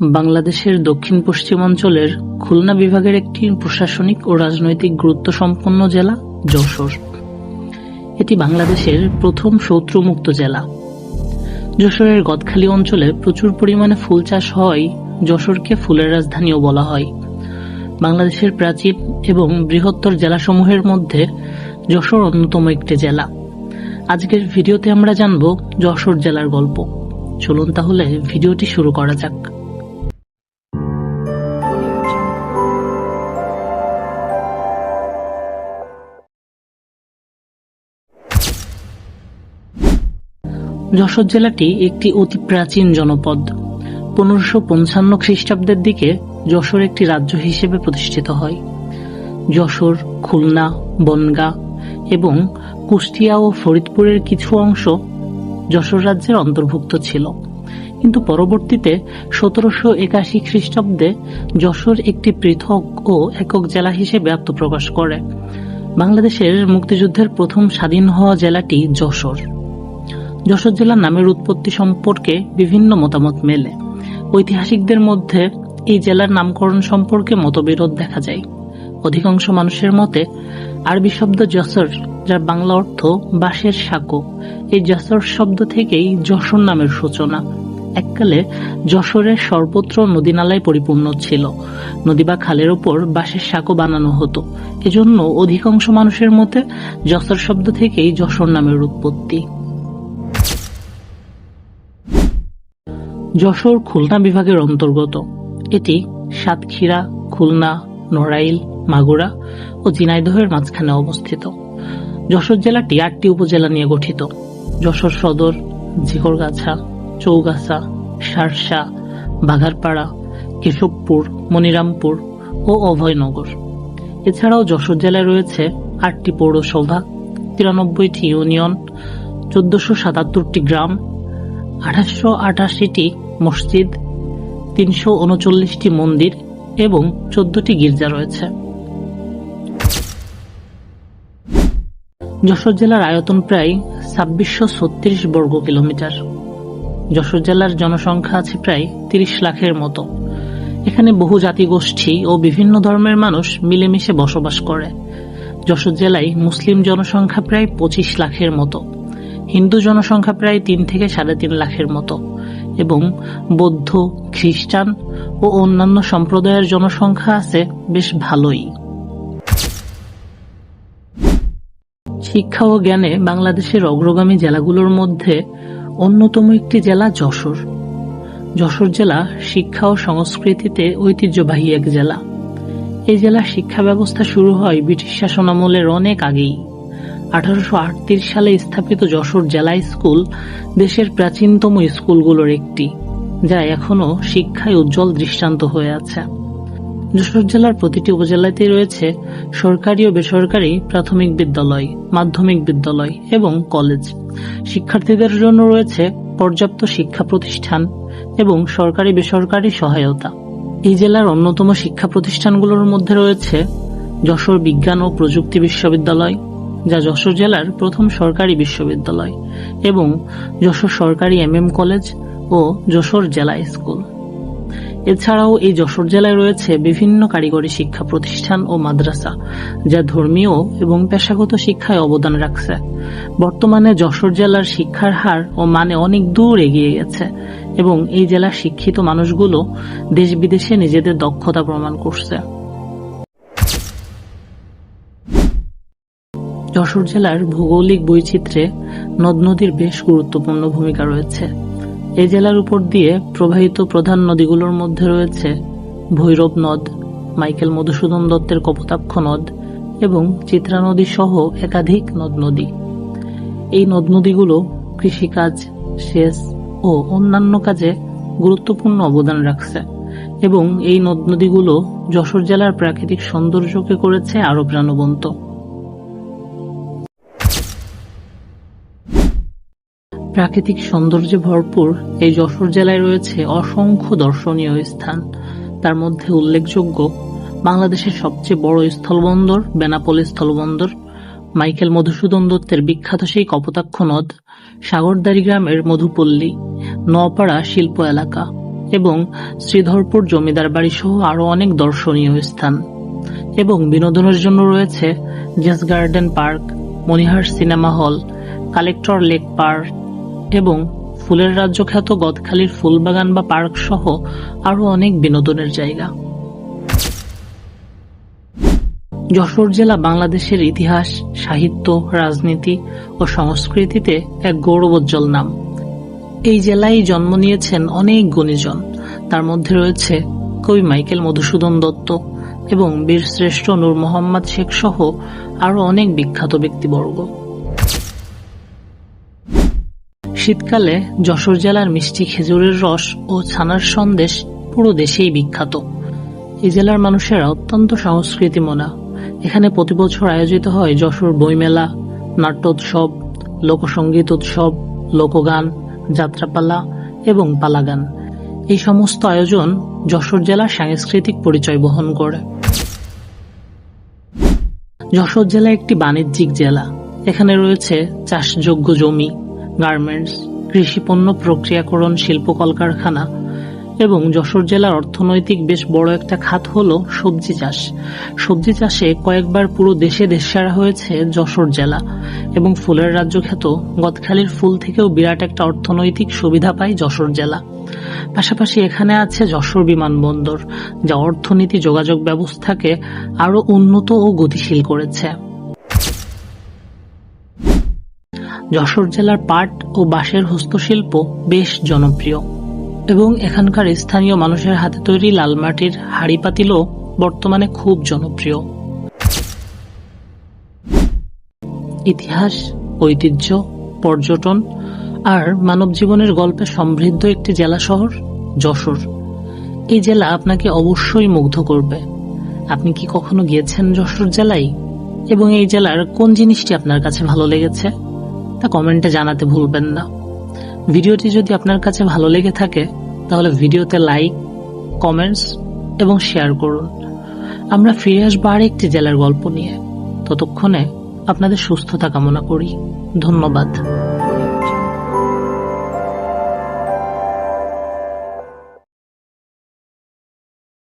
বাংলাদেশের দক্ষিণ-পশ্চিমাঞ্চলের খুলনা বিভাগের একটি প্রশাসনিক ও রাজনৈতিক গুরুত্ব সম্পন্ন জেলা যশোর। এটি বাংলাদেশের প্রথম শত্রুমুক্ত জেলা। যশোরের গদখালি অঞ্চলে প্রচুর পরিমাণে ফুল চাষ হয়, যশোরকে ফুলের রাজধানীও বলা হয়। বাংলাদেশের প্রাচীন এবং বৃহত্তর জেলাসমূহের মধ্যে যশোর অন্যতম একটি জেলা। আজকের ভিডিওতে আমরা জানব যশোর জেলার গল্প। চলুন তাহলে ভিডিওটি শুরু করা যাক। যশোর জেলাটি একটি অতি প্রাচীন জনপদ। পনেরোশো পঞ্চান্ন খ্রিস্টাব্দের দিকে যশোর একটি রাজ্য হিসেবে প্রতিষ্ঠিত হয়। যশোর, খুলনা, বনগাঁ এবং কুষ্টিয়া ও ফরিদপুরের কিছু অংশ যশোর রাজ্যের অন্তর্ভুক্ত ছিল। কিন্তু পরবর্তীতে সতেরোশো একাশি খ্রিস্টাব্দে যশোর একটি পৃথক ও একক জেলা হিসেবে আত্মপ্রকাশ করে। বাংলাদেশের মুক্তিযুদ্ধের প্রথম স্বাধীন হওয়া জেলাটি যশোর। যশোর জেলার নামের উৎপত্তি সম্পর্কে বিভিন্ন মতামত মেলে। ঐতিহাসিকদের মধ্যে এই জেলার নামকরণ সম্পর্কে মতবিরোধ দেখা যায়। অধিকাংশ মানুষের মতে, আরবি শব্দ যশোর, যার বাংলা অর্থ বাঁশের সাঁকো, এই যশোর শব্দ থেকেই যশোর নামের সূচনা এককালে যশোরের সর্বত্র নদীনালায় পরিপূর্ণ ছিল নদী বা খালের ওপর বাঁশের সাঁকো বানানো হতো এজন্য অধিকাংশ মানুষের মতে, যশোর শব্দ থেকেই যশোর নামের উৎপত্তি যশোর খুলনা বিভাগের অন্তর্গত। এটি সাতক্ষীরা, খুলনা, নড়াইল, মাগুরা ও ঝিনাইদহের মাঝখানে অবস্থিত। যশোর জেলাটি আটটি উপজেলা নিয়ে গঠিত। যশোর সদর, ঝিকরগাছা, চৌগাছা, সারসা, বাঘারপাড়া, কেশবপুর, মনিরামপুর ও অভয়নগর। এছাড়াও যশোর জেলায় রয়েছে আটটি পৌরসভা, তিরানব্বইটি ইউনিয়ন, চোদ্দশো সাতাত্তরটি গ্রাম আঠাশশো আটাশিটি মসজিদ, তিনশো উনচল্লিশটি মন্দির এবং চোদ্দটি গির্জা রয়েছে। যশোর জেলার আয়তন প্রায় ছাব্বিশশো ছত্রিশ বর্গ কিলোমিটার যশোর জেলার জনসংখ্যা আছে প্রায় তিরিশ লাখের মতো। এখানে বহু জাতিগোষ্ঠী ও বিভিন্ন ধর্মের মানুষ মিলেমিশে বসবাস করে। যশোর জেলায় মুসলিম জনসংখ্যা প্রায় পঁচিশ লাখের মতো। হিন্দু জনসংখ্যা প্রায় তিন থেকে সাড়ে তিন লাখের মতো। এবং বৌদ্ধ, খ্রিস্টান ও অন্যান্য সম্প্রদায়ের জনসংখ্যা আছে বেশ ভালোই। শিক্ষা ও জ্ঞানে বাংলাদেশের অগ্রগামী জেলাগুলোর মধ্যে অন্যতম একটি জেলা যশোর। যশোর জেলা শিক্ষা ও সংস্কৃতিতে ঐতিহ্যবাহী এক জেলা। এই জেলার শিক্ষা ব্যবস্থা শুরু হয় ব্রিটিশ শাসনামলের অনেক আগেই। আঠারোশো আটত্রিশ সালে স্থাপিত যশোর জেলা স্কুল দেশের প্রাচীনতম স্কুলগুলোর একটি, যা এখনও শিক্ষায় উজ্জ্বল দৃষ্টান্ত হয়ে আছে। যশোর জেলার প্রতিটি উপজেলাতেই রয়েছে সরকারি ও বেসরকারি প্রাথমিক বিদ্যালয়, মাধ্যমিক বিদ্যালয় এবং কলেজ। শিক্ষার্থীদের জন্য রয়েছে পর্যাপ্ত শিক্ষা প্রতিষ্ঠান এবং সরকারি বেসরকারি সহায়তা। এই জেলার অন্যতম শিক্ষা প্রতিষ্ঠানগুলোর মধ্যে রয়েছে যশোর বিজ্ঞান ও প্রযুক্তি বিশ্ববিদ্যালয় যা যশোর জেলার প্রথম সরকারি বিশ্ববিদ্যালয় এবং যশোর সরকারি এম এম কলেজ ও যশোর জেলা স্কুল। এছাড়াও এই যশোর জেলায় রয়েছে বিভিন্ন কারিগরি শিক্ষা প্রতিষ্ঠান ও মাদ্রাসা, যা ধর্মীয় এবং পেশাগত শিক্ষায় অবদান রাখছে। বর্তমানে যশোর জেলার শিক্ষার হার ও মানে অনেক দূর এগিয়ে গেছে এবং এই জেলার শিক্ষিত মানুষগুলো দেশ বিদেশে নিজেদের দক্ষতা প্রমাণ করছে। যশোর জেলার ভৌগোলিক বৈচিত্র্যে নদ নদীর বেশ গুরুত্বপূর্ণ ভূমিকা রয়েছে। এই জেলার উপর দিয়ে প্রবাহিত প্রধান নদীগুলোর মধ্যে রয়েছে ভৈরব নদ, মাইকেল মধুসূদন দত্তের কপোতাক্ষ নদ এবং চিত্রা নদী সহ একাধিক নদ নদী। এই নদ নদীগুলো কৃষিকাজ, সেচ ও অন্যান্য কাজে গুরুত্বপূর্ণ অবদান রাখছে এবং এই নদ নদীগুলো যশোর জেলার প্রাকৃতিক সৌন্দর্যকে করেছে আরও প্রাণবন্ত। প্রাকৃতিক সৌন্দর্যে ভরপুর এই যশোর জেলায় রয়েছে অসংখ্য দর্শনীয় স্থান। তার মধ্যে উল্লেখযোগ্য বাংলাদেশের সবচেয়ে বড় স্থলবন্দর, বেনাপোল স্থলবন্দর, মাইকেল মধুসূদন দত্তের বিখ্যাত সেই কপোতাক্ষ নদ সাগরদারি গ্রামের মধুপল্লী নপাড়া শিল্প এলাকা এবং শ্রীধরপুর জমিদার বাড়ি সহ আরও অনেক দর্শনীয় স্থান এবং বিনোদনের জন্য রয়েছে Jess garden park Monihar cinema hall, collector lake park এবং ফুলের রাজ্য খ্যাত গদখালির ফুলবাগান বা পার্ক সহ আরও অনেক বিনোদনের জায়গা। যশোর জেলা বাংলাদেশের ইতিহাস, সাহিত্য, রাজনীতি ও সংস্কৃতিতে এক গৌরবোজ্জ্বল নাম। এই জেলায় জন্ম নিয়েছেন অনেক গুণীজন। তার মধ্যে রয়েছে কবি মাইকেল মধুসূদন দত্ত এবং বীরশ্রেষ্ঠ নূর মোহাম্মদ শেখ সহ আরও অনেক বিখ্যাত ব্যক্তিবর্গ। শীতকালে যশোর জেলার মিষ্টি খেজুরের রস ও ছানার সন্দেশ পুরো দেশেই বিখ্যাত। এই জেলার মানুষেরা অত্যন্ত সংস্কৃতিমনা। এখানে প্রতি বছর আয়োজিত হয় যশোর বইমেলা, নাট্যোৎসব লোকসঙ্গীত উৎসব লোকগান, যাত্রাপালা এবং পালাগান। এই সমস্ত আয়োজন যশোর জেলার সাংস্কৃতিক পরিচয় বহন করে। যশোর জেলা একটি বাণিজ্যিক জেলা। এখানে রয়েছে চাষযোগ্য জমি গার্মেন্টস কৃষিপণ্য প্রক্রিয়াকরণ, শিল্প কলকারখানা এবং যশোর জেলার অর্থনৈতিক বেশ বড় একটা খাত হল সবজি চাষ। সবজি চাষে কয়েকবার পুরো দেশে দেশসারা হয়েছে যশোর জেলা এবং ফুলের রাজ্য খ্যাত গদখালির ফুল থেকেও বিরাট একটা অর্থনৈতিক সুবিধা পায় যশোর জেলা। পাশাপাশি এখানে আছে যশোর বিমানবন্দর, যা অর্থনীতি যোগাযোগ ব্যবস্থাকে আরও উন্নত ও গতিশীল করেছে। যশোর জেলার পাট ও বাঁশের হস্তশিল্প বেশ জনপ্রিয়। এবং এখানকার স্থানীয় মানুষের হাতে তৈরি লাল মাটির হাড়ি পাতিলও বর্তমানে খুব জনপ্রিয়। ইতিহাস, ঐতিহ্য, পর্যটন আর মানব জীবনের গল্পে সমৃদ্ধ একটি জেলা শহর যশোর। এই জেলা আপনাকে অবশ্যই মুগ্ধ করবে। আপনি কি কখনো গিয়েছেন যশোর জেলায়? এবং এই জেলার কোন জিনিসটি আপনার কাছে ভালো লেগেছে? তা কমেন্টে জানাতে ভুলবেন না। ভিডিওটি যদি আপনার কাছে ভালো লেগে থাকে, তাহলে ভিডিওতে লাইক, কমেন্টস এবং শেয়ার করুন। আমরা ফিরে আসব আরেকটি জেলার গল্প নিয়ে। ততক্ষণে আপনাদের সুস্থতা কামনা করি। ধন্যবাদ।